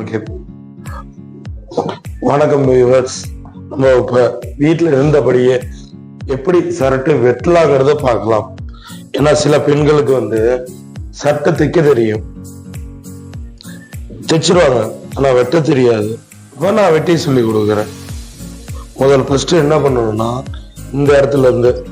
Okay வணக்கம் viewers நம்ம இப்ப வீட்டுல இருந்தபடியே எப்படி சரட்டு வெட்டலாங்கிறத பார்க்கலாம். ஏன்னா சில பெண்களுக்கு வந்து சட்டை தைக்க தெரியும். தைச்சிருவாங்க. ஆனா வெட்ட தெரியாது. இப்ப நான் வெட்டி சொல்லி கொடுக்குறேன். முதல் ஃபர்ஸ்ட் என்ன பண்ணணும்னா இந்த இடத்துல இருந்து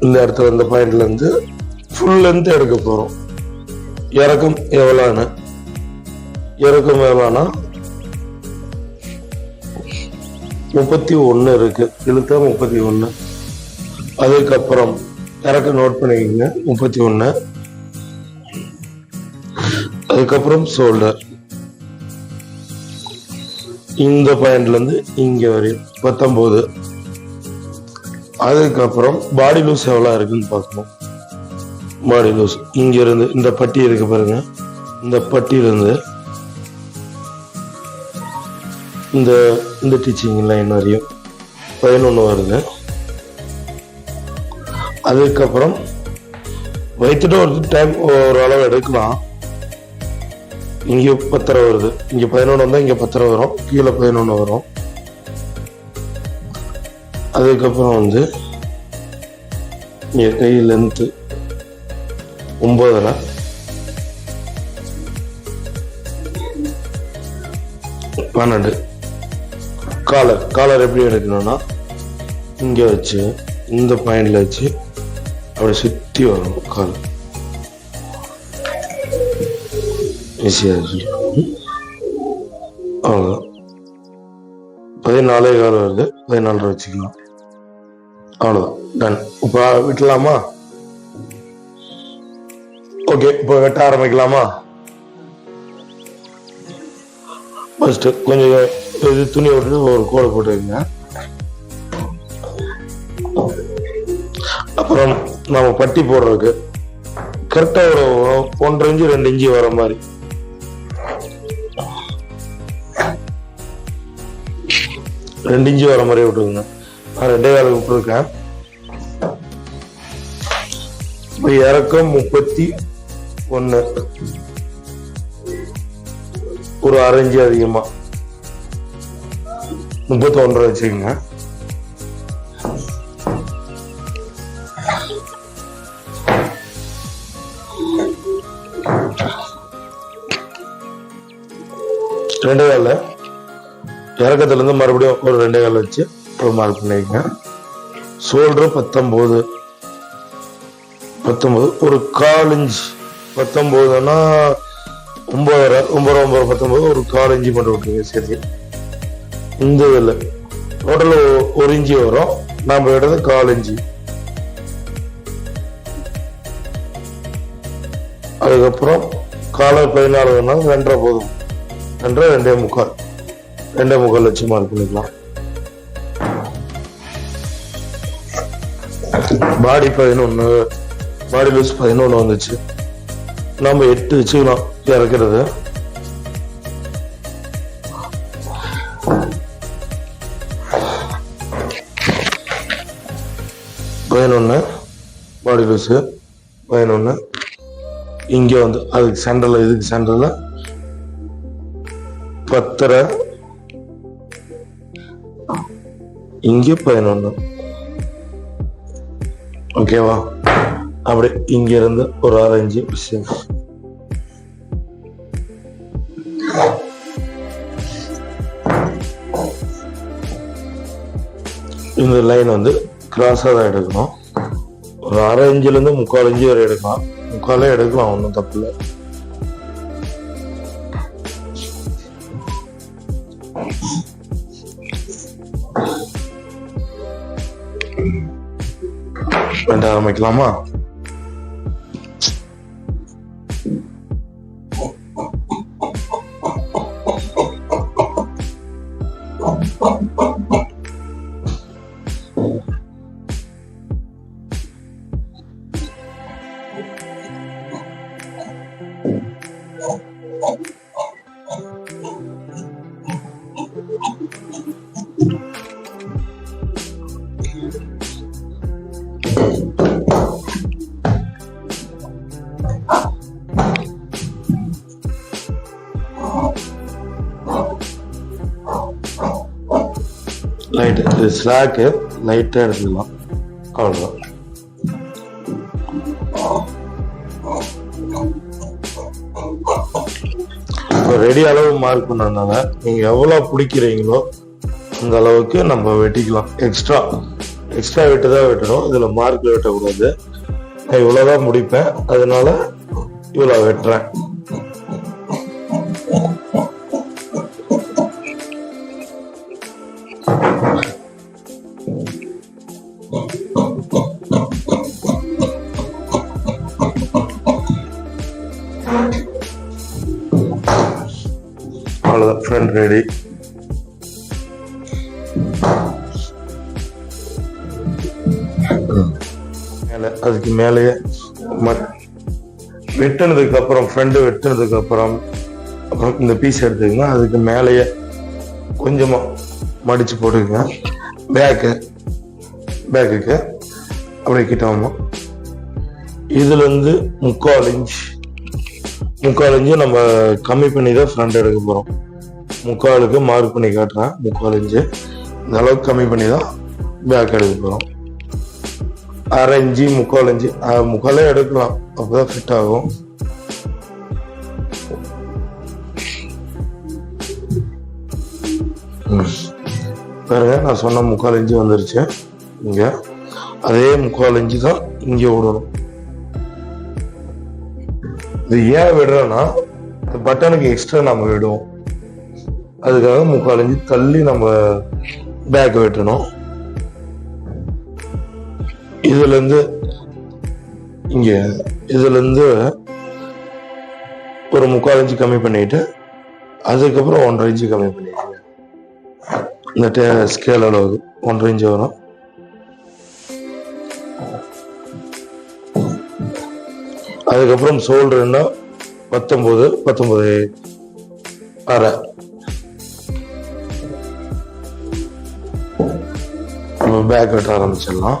இந்த இடத்துல இந்த பாயிண்ட்ல இருந்து ஃபுல் லென்த் எடுக்க போறோம். இறக்கம் எவ்வளோன்னு இறக்கம் எவ்வளோனா முப்பத்தி ஒன்று இருக்கு. இழுத்தா முப்பத்தி ஒன்று அதுக்கப்புறம் இறக்க நோட் பண்ணிக்கோங்க. முப்பத்தி ஒன்று அதுக்கப்புறம் ஷோல்டர் இந்த பாயிண்ட்ல இருந்து இங்க வரையும். பத்தொன்பது. அதுக்கப்புறம் பாடி லூஸ் எவ்வளோ இருக்குன்னு பார்க்கணும். பாடி லூஸ் இங்க இருந்து இந்த பட்டி இருக்கு பாருங்க. இந்த பட்டியிலிருந்து இந்த இந்த டீச்சிங் லைன் வரையும் பதினொன்று வருது அதுக்கப்புறம் வைத்துட்டு ஒரு டைம் ஒரு அளவு எடுக்கலாம். இங்கே பத்தரை வருது. இங்கே பதினொன்று வந்தால் இங்கே பத்தரை வரும். கீழே பதினொன்று வரும். அதுக்கப்புறம் வந்து இங்கே கை லென்த்து ஒம்பதரை பன்னெண்டு. காலர் காலர் எப்படி எடுக்கணும்னா இங்கே வச்சு இந்த பாயிண்டில் வச்சு அப்படி சுற்றி வரும் காலர் ஈஸியாக இருக்கு. அவ்வளோ பதினாலே கால் வருது. பதினாலு வச்சுக்கலாம். அவ்வளோதான் டன் இப்போ விட்டலாமா? ஓகே இப்போ வெட்ட ஆரம்பிக்கலாமா? ஃபஸ்ட்டு கொஞ்சம் இது துணி விட்டு ஒரு கோடை போட்டுருங்க அப்புறம் நம்ம பட்டி போடுறதுக்கு கரெக்டாக ஒரு ஒன்றரை இன்ச்சு ரெண்டு இன்ச்சு வர மாதிரி. ரெண்டு இன்ச்சு வர மாதிரி விட்டுருங்க நான் ரெண்டே கால விட்டுருக்கேன். இப்போ இறக்கம் முப்பத்தி ஒன்று ஒரு அரை அதிகமா. அதிகமா முப்பத்தி ஒன்றரை வச்சுக்கோங்க. ரெண்டே காலில். இறக்கத்துல இருந்து மறுபடியும் ஒரு ரெண்டே கால் வச்சு ஒரு மார்க் பண்ணிக்கங்க. சோல்டர் பத்தொம்போது பத்தொம்போது ஒரு கால் இன்ச் பத்தொம்போதுன்னா ஒன்பதரை ஒன்பது ஒன்பது பத்தொன்பது. ஒரு கால் இஞ்சி மட்டும் விட்டுருங்க சரி இந்த இதில் உடல் ஒரு இஞ்சி வரும். நாம் எடுத்து கால் இஞ்சி. அதுக்கப்புறம் காலை பதினாலு வேணாலும் ரெண்டரை போதும். ரெண்டரை ரெண்டே முக்கால். ரெண்டே முக்கால் வச்சு மார்க் பண்ணிக்கலாம். பாடி பதினொன்று பாடி லூஸ் பதினொன்று வந்துச்சு. நம்ம எட்டு வச்சுக்கலாம் இறக்கிறது. பதினொன்று பாடி லூஸு பதினொன்று இங்கே வந்து அதுக்கு சென்டரில் இதுக்கு சென்டரில். பத்தரை. இங்கே பதினொன்று ஓகேவா அப்படி இங்கே இருந்து ஒரு ஆரஞ்சு விஷயம். இந்த லைன் வந்து கிராஸாக தான் எடுக்கணும். ஒரு அரை இன்ச்சிலேருந்து முக்கால் இன்ச்சு வரை எடுக்கலாம். முக்காலே எடுக்கலாம் ஒன்றும் தப்பு இல்லை. ரெண்டு ஆரம்பிக்கலாமா? லைட் இது ஸ்லாக்கு லைட்டாக எடுத்துக்கலாம் அவ்வளோதான் இப்போ ரெடி அளவு மார்க் பண்ணதுனால நீங்கள் எவ்வளோ பிடிக்கிறீங்களோ அந்த அளவுக்கு நம்ம வெட்டிக்கலாம். எக்ஸ்ட்ரா எக்ஸ்ட்ரா வெட்டு தான் வெட்டணும். இதில் மார்க் வெட்டக்கூடாது. நான் இவ்வளோதான் முடிப்பேன். அதனால இவ்வளோ வெட்டுறேன். வெட்டினதுக்கு அப்புறம் ஃப்ரெண்டு வெட்டினதுக்கு அப்புறம் அப்புறம் இந்த பீஸ் எடுத்துக்கங்க அதுக்கு மேலேயே கொஞ்சமாக மடித்து போட்டுக்கங்க. பேக்கு பேக்குக்கு அப்படியே கிட்ட இதுலேருந்து முக்கால் இன்ச் முக்கால் இன்ச்சு நம்ம கம்மி பண்ணி தான் ஃப்ரண்ட் எடுக்க போகிறோம் முக்காலுக்கு மார்க் பண்ணி காட்டுறேன் முக்கால் இன்ச்சு இந்த அளவுக்கு கம்மி பண்ணி தான் பேக் எடுக்க போகிறோம் அரை இஞ்சி முக்கால் இஞ்சி முக்காலே எடுக்கலாம் அப்பதான் ஃபிட் ஆகும் ம். பாருங்க நான் சொன்ன முக்கால் இஞ்சி வந்துருச்சு இங்க அதே முக்கால் இஞ்சி தான் இங்க விடணும் இது ஏன் விடுறோம்னா இந்த பட்டனுக்கு எக்ஸ்ட்ரா நம்ம விடுவோம் அதுக்காக முக்கால் இஞ்சி தள்ளி நம்ம பேக் வெட்டணும் இதுலேருந்து இங்கே இதுலேருந்து ஒரு முக்கால் இன்ச்சு கம்மி பண்ணிட்டு அதுக்கப்புறம் ஒன்றரை இன்ச்சு கம்மி பண்ணிடுங்க இந்த டே ஸ்கேல் அளவுக்கு ஒன்றரை இன்ச்சு வரும். அதுக்கப்புறம் சோல்டர்னா பத்தொம்போது பத்தொம்போது அரை. நம்ம பேக் வெட்ட ஆரம்பிச்சிடலாம்.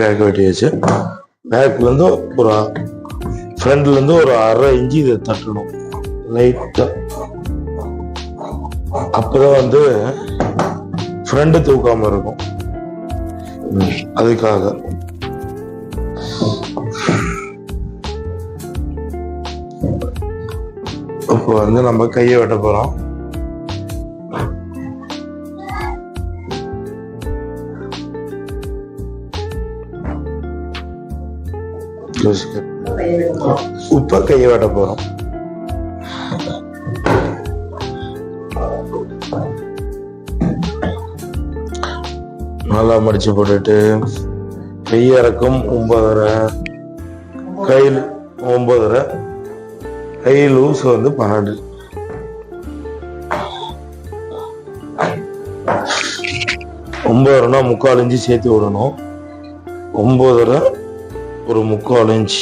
பேக் வெட்டியாச்சு பேக்ல இருந்து ஒரு ஃப்ரண்ட்லேருந்து ஒரு அரை இன்ச்சு இதை தட்டணும். லைட்டாக அப்பதான் வந்து ஃப்ரெண்டு தூக்காம இருக்கும். அதுக்காக. இப்போ வந்து நம்ம கையை வெட்ட போறோம். யோசிக்க இப்ப கையை வெட்ட போறோம். நல்லா மடிச்சு போட்டுட்டு கை ஒன்பதரை. கையில் ஒன்பதரை. கை லூஸ் வந்து பன்னெண்டு. ஒன்பதரைனா முக்கால் இஞ்சி சேர்த்து விடணும். ஒன்பதரை ஒரு முக்கால் இன்ச்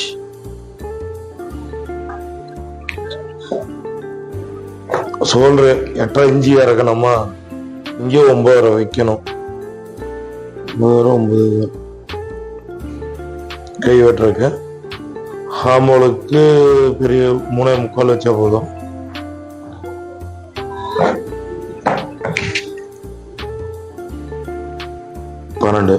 சொல்றேன் எட்டரை இஞ்சி இறக்கணுமா இங்கே ஒன்பதரை வைக்கணும். ஒன்பதரை ஒன்பது. கை வெட்டுறக்கு ஹாமோலுக்கு பெரிய மூணே முக்கால் வச்சா போதும். பன்னெண்டு.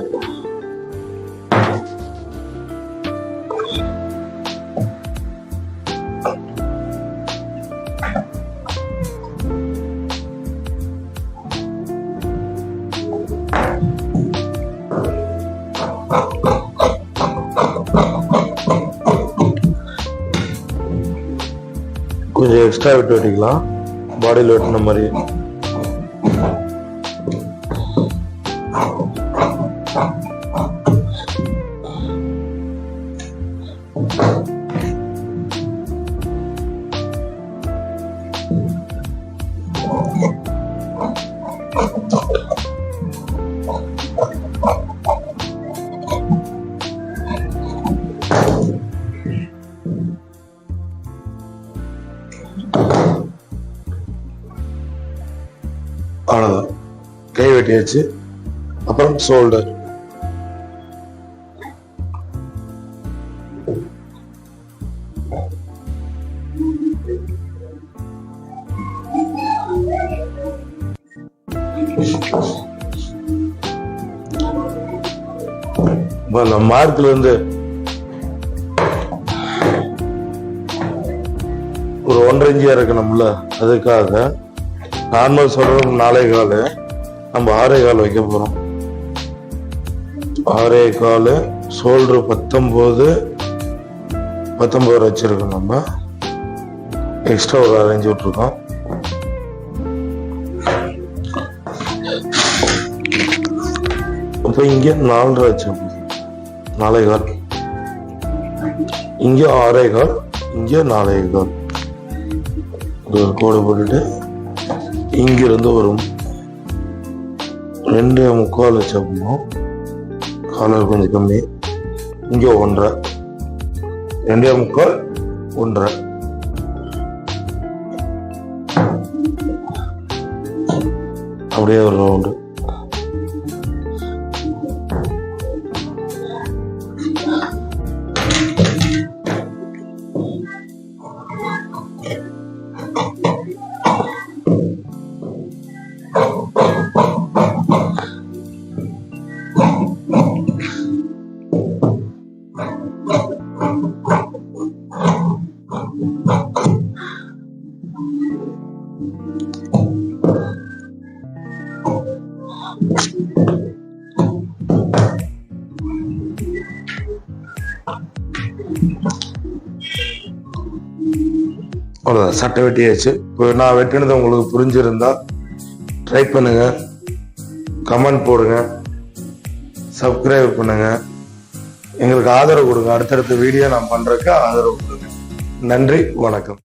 கொஞ்சம் எக்ஸ்ட்ரா விட்டு வெட்டிக்கலாம் பாடியில் வெட்டின மாதிரி. கை அப்புறம் ஷோல்டர் அந்த மார்க்ல இருந்து ஒரு ஒன்றரை இஞ்சியா இருக்கணும்ல அதுக்காக நார்மல் சொல்றோம் நாளை கால் நம்ம ஆறே கால் வைக்க போறோம். ஆறே கால் ஷோல்டர் பத்தொம்போது பத்தொம்போது வச்சிருக்கோம் நம்ம. எக்ஸ்ட்ரா ஒரு அரேஞ்ச் விட்டுருக்கோம். அப்போ இங்கே நாலரை வச்சோம் நாலே கால். இங்கே ஆறே கால் இங்கே நாலே கால். ஒரு கோடு போட்டுட்டு இங்கிருந்து வரும். ரெண்டு முக்கால் வச்சோம் காலர் கொஞ்சம் கம்மி. இங்கே ஒன்றரை. ரெண்டே முக்கால் ஒன்றரை. அப்படியே ஒரு ரவுண்டு அவ்வளோதான் சட்டை வெட்டியாச்சு. இப்போ நான் வெட்டினது உங்களுக்கு புரிஞ்சிருந்தா ட்ரை பண்ணுங்க. கமெண்ட் போடுங்க. சப்ஸ்கிரைப் பண்ணுங்க. எங்களுக்கு ஆதரவு கொடுங்க. அடுத்தடுத்த வீடியோ நான் பண்றதுக்கு ஆதரவு கொடுங்க. நன்றி. வணக்கம்.